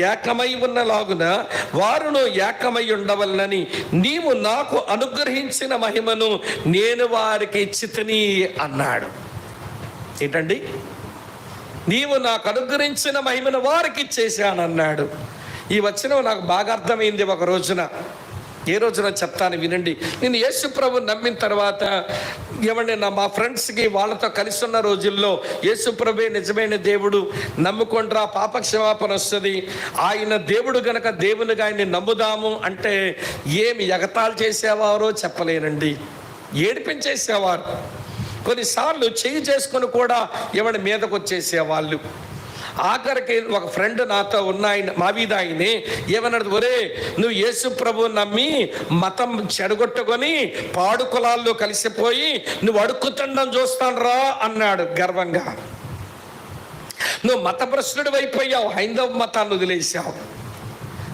ఏకమై ఉన్నలాగున వారును ఏకమై ఉండవలనని నీవు నాకు అనుగ్రహించిన మహిమను నేను వారికి ఇచ్చితిని అన్నాడు. ఏంటండి? నీవు నాకు అనుగ్రహించిన మహిమను వారికి ఇచ్చేసానన్నాడు ఈ వచనం నాకు బాగా అర్థమైంది ఒక రోజున. ఏ రోజున చెప్తాను వినండి. నేను యేసు ప్రభు నమ్మిన తర్వాత ఏమండి నా మా ఫ్రెండ్స్కి వాళ్ళతో కలిసి ఉన్న రోజుల్లో యేసు ప్రభే నిజమైన దేవుడు నమ్ముకుండ్రా పాపక్షమాపణ వస్తుంది. ఆయన దేవుడు గనక దేవునిగా ఆయన్ని నమ్ముదాము అంటే ఏమి ఎగతాలు చేసేవారో చెప్పలేనండి. ఏడిపించేసేవారు. కొన్నిసార్లు చేయి చేసుకొని కూడా ఎవడి మీదకు వచ్చేసేవాళ్ళు ఆఖరికి ఒక ఫ్రెండ్ నాతో ఉన్న ఆయన మా ఏమన్నాడు ఒరే నువ్వు యేసు ప్రభు నమ్మి మతం చెడగొట్టుకొని పాడు కులాల్లో కలిసిపోయి నువ్వు అడుక్కుతుండం చూస్తాను రా అన్నాడు గర్వంగా. నువ్వు మతభ్రష్టుడు అయిపోయావు హైందవ మతాన్ని వదిలేసావు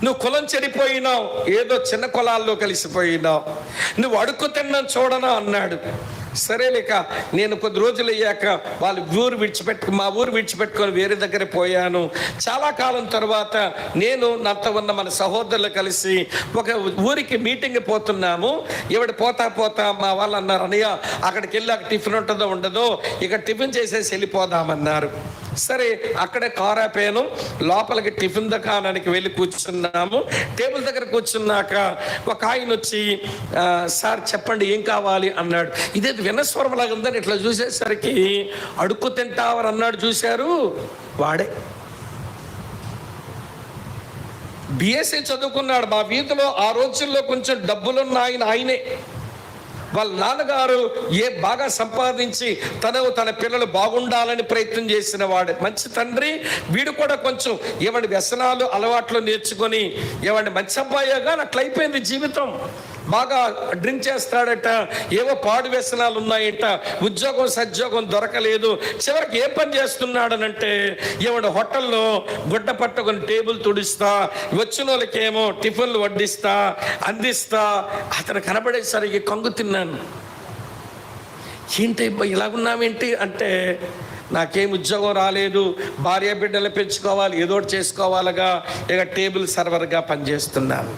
నువ్వు కులం చెడిపోయినావు ఏదో చిన్న కులాల్లో కలిసిపోయినావు. నువ్వు అడుక్కు చూడనా అన్నాడు. సరే లేక నేను కొద్ది రోజులు అయ్యాక వాళ్ళు ఊరు విడిచిపెట్టు మా ఊరు విడిచిపెట్టుకొని వేరే దగ్గర పోయాను. చాలా కాలం తర్వాత నేను నాతో ఉన్న మన సహోదరులు కలిసి ఒక ఊరికి మీటింగ్ పోతున్నాము. ఎవడు పోతా పోతా మా వాళ్ళు అన్నారు అన్నయ్య అక్కడికి వెళ్ళి అక్కడ టిఫిన్ ఉంటుందో ఉండదో ఇక టిఫిన్ చేసేసి వెళ్ళిపోదామన్నారు. సరే అక్కడే కార్ ఆపాను లోపలికి టిఫిన్ దుకాణానికి వెళ్ళి కూర్చున్నాము. టేబుల్ దగ్గర కూర్చున్నాక ఒక ఆయన వచ్చి సార్ చెప్పండి ఏం కావాలి? అన్నాడు. ఇదే వినస్వరం లాగా ఉందని ఇట్లా చూసేసరికి అడుక్కు తింటావని అన్నాడు చూశారు. వాడే. బిఎస్సీ చదువుకున్నాడు. మా వీధిలో ఆ రోజుల్లో కొంచెం డబ్బులున్న ఆయన ఆయనే. వాళ్ళ నాన్నగారు ఏ బాగా సంపాదించి తను తన పిల్లలు బాగుండాలని ప్రయత్నం చేసిన వాడు. మంచి తండ్రి వీడు కూడా కొంచెం ఏమండి వ్యసనాలు అలవాట్లు నేర్చుకొని ఏమండి మంచి అబ్బాయిగా అట్లయిపోయింది జీవితం. బాగా డ్రింక్ చేస్తాడట ఏవో పాడు వ్యసనాలు ఉన్నాయట ఉద్యోగం సద్యోగం దొరకలేదు. చివరికి ఏ పని చేస్తున్నాడనంటే ఏమంటే హోటల్లో గుడ్డ పట్టుకొని టేబుల్ తుడిస్తా వచ్చిన వాళ్ళకేమో టిఫిన్లు వడ్డిస్తా అందిస్తా. అతను కనబడేసరికి కంగు తిన్నాను. ఏంటి ఇలాగున్నామేంటి అంటే నాకేం ఉద్యోగం రాలేదు భార్య బిడ్డలు పెంచుకోవాలి ఏదో చేసుకోవాలిగా ఇక టేబుల్ సర్వర్గా పనిచేస్తున్నాను.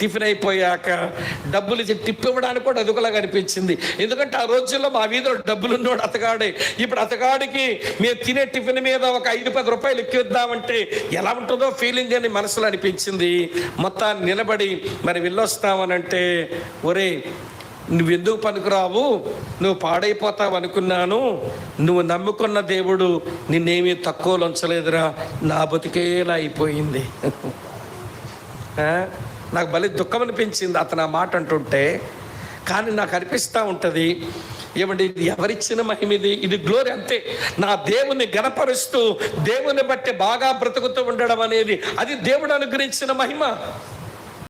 టిఫిన్ అయిపోయాక డబ్బులు ఇచ్చి టిప్ ఇవ్వడానికి కూడా అదుకలాగా అనిపించింది. ఎందుకంటే ఆ రోజుల్లో మా వీధిలో డబ్బులు ఉన్నోడు అతగాడే. ఇప్పుడు అతగాడికి మేము తినే టిఫిన్ మీద ఒక ఐదు పది రూపాయలు ఎక్కిద్దామంటే ఎలా ఉంటుందో ఫీలింగ్ అని మనసులో అనిపించింది. మొత్తాన్ని నిలబడి మరి వెళ్ళొస్తామనంటే ఒరే నువ్వెందుకు పనికిరావు? నువ్వు పాడైపోతావు అనుకున్నాను. నువ్వు నమ్ముకున్న దేవుడు నిన్నేమీ తక్కువలో ఉంచలేదురా. నా బతికేలా అయిపోయింది. నాకు భలే దుఃఖం అనిపించింది అతను ఆ మాట అంటుంటే. కానీ నాకు అనిపిస్తూ ఉంటుంది ఏమండి ఇది ఎవరిచ్చిన మహిమ ఇది? ఇది గ్లోరీ అంతే. నా దేవుని గణపరుస్తూ దేవుని బట్టి బాగా బ్రతుకుతూ ఉండడం అనేది అది దేవుడు అనుగ్రహించిన మహిమ.